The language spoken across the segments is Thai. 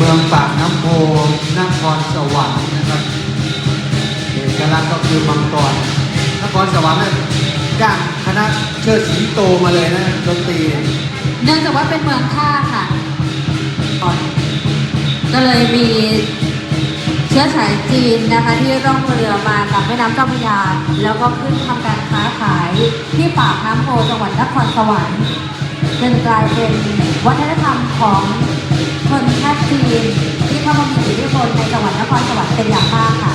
เมืองปากน้ำโพนครสวรรค์นะครับเอกลักษณ์ก็คือมังกรนครสวรรค์เนี่ยจ้างคณะเชิดสิงโตมาเลยนะดนตรีเนี่ยเนื่องจากว่าเป็นเมืองท่าค่ะก็เลยมีเชื้อสายจีนนะคะที่ร่องเรือมากับแม่น้ำเจ้าพระยาแล้วก็ขึ้นทำการค้าขายที่ปากน้ำโพจังหวัดนครสวรรค์จนกลายเป็นวัฒนธรรมของ คนชาติจีนที่เข้ามามีอิทธิพลในจังหวัดนครสวรรค์เป็นอย่างมากค่ะ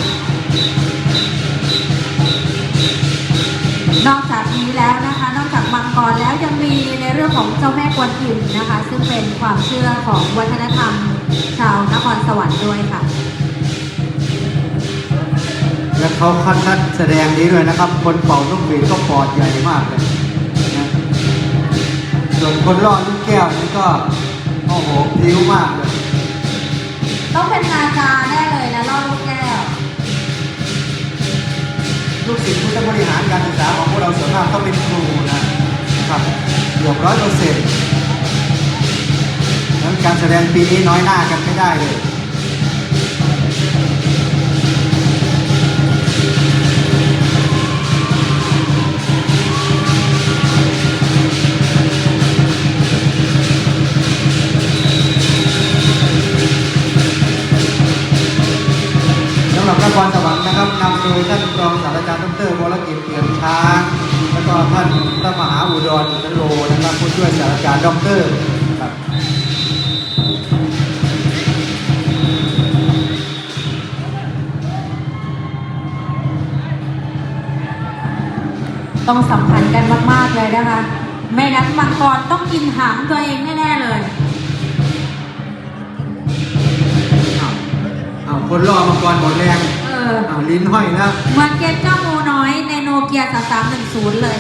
นอกจากนี้แล้วนะคะ นอกจากมังกรแล้วยังมีในเรื่องของเจ้าแม่กวนอิมนะคะ ซึ่งเป็นความเชื่อของวัฒนธรรม ชาวนครสวรรค์ด้วยค่ะ และเขาคัดนัดแสดงนี้ด้วยนะครับ คนเป่านกหวีดก็ปอดใหญ่มากเลยนะส่วนคนล่อลูกแก้วนี่ก็ อ้โหพลิ้วมากเลยต้องเป็นนาจาแน่เลยนะล่อลูกแก้วลูกศิษย์ผู้บริหารการศึกษาของพวกเราส่วนมากต้องเป็นครูนะครับเกือบร้อยเปอร์เซ็นต์นั้นการแสดงปีนี้น้อยหน้ากันไม่ได้เลย นครสวรรค์นะครับนำโดยท่านรองศาสตราจารย์ดรวรกิจเปี่ยมช้าง แล้วก็ท่านพระมหาอุดรอุตโรนะครับผู้ช่วยศาสตราจารย์ดรครับต้องสัมพันธ์กันมาก ๆ เลยนะคะ ไม่งั้นมังกรต้องกินหางตัวเองแน่ ๆ เลย คนล่อมังกรหมดแรงเอออ้าวลิ้นห้อยแล้วเหมือนเกมเจ้างูน้อยในโนเกีย 3310 เลย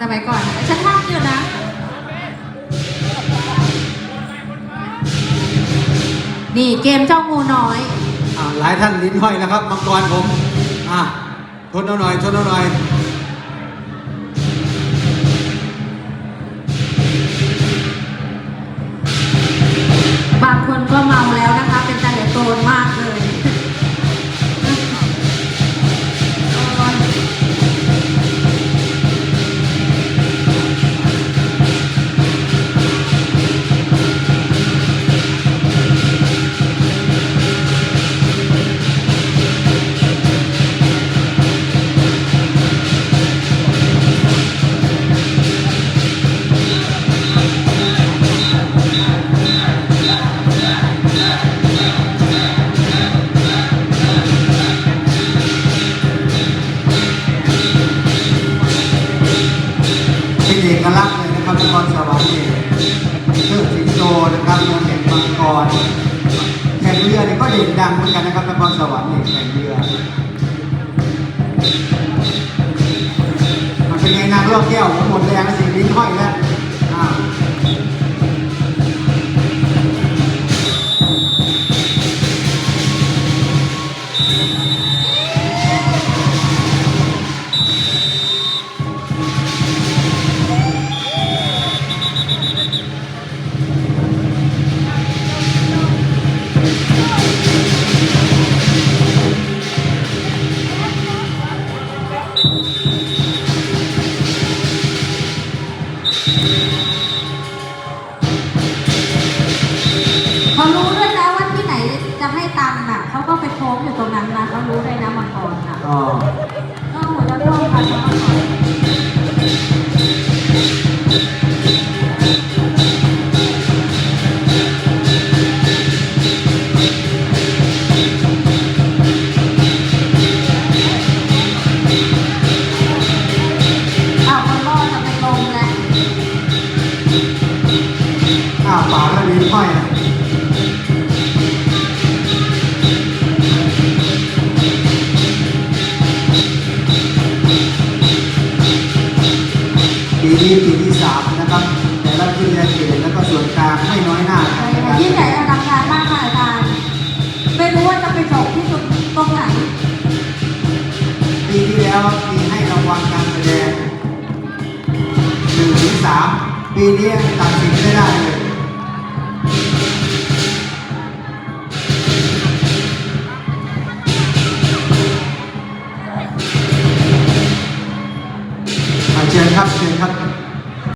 สมัยก่อนนะฉันทำอยู่นะ นี่เกมเจ้างูน้อย อ้าวหลายท่านลิ้นห้อยนะครับมังกรผมอะทนเอาหน่อยทนเอาหน่อย นะครังกรสวรรค์นี่เชิดสิงโตนะครับเมืองแห่งมังกรแข่งเรือนี่ก็เด่นดังเหมือนกันนะครับนครสวรรค์นี่แข่งเรือมันเป็นไงนางรอบแก้วหมดแรงแล้วสิลิ้นห้อยแล้วอ้า รู้ด้วยนะว่าที่ไหนจะให้ตังค์น่ะเขาก็ไปโค้งอยู่ตรงนั้นนะเขารู้ด้วยนะมังกรน่ะ ก็ ที่สามนะครับ แต่ละทีมญญาเอกแล้วก็ส่วนกลางไม่น้อยหน้ายิ่งใหญ่อลังการมากค่ะอาจารย์ ไม่รู้ว่าจะไปจบที่สุดตรงไหน ปีที่แล้วปีให้รางวัลการแสดงหนึ่งถึงสามปีนี้ตัดสินไม่ได้เลยอาเชิญครับเชิญครับ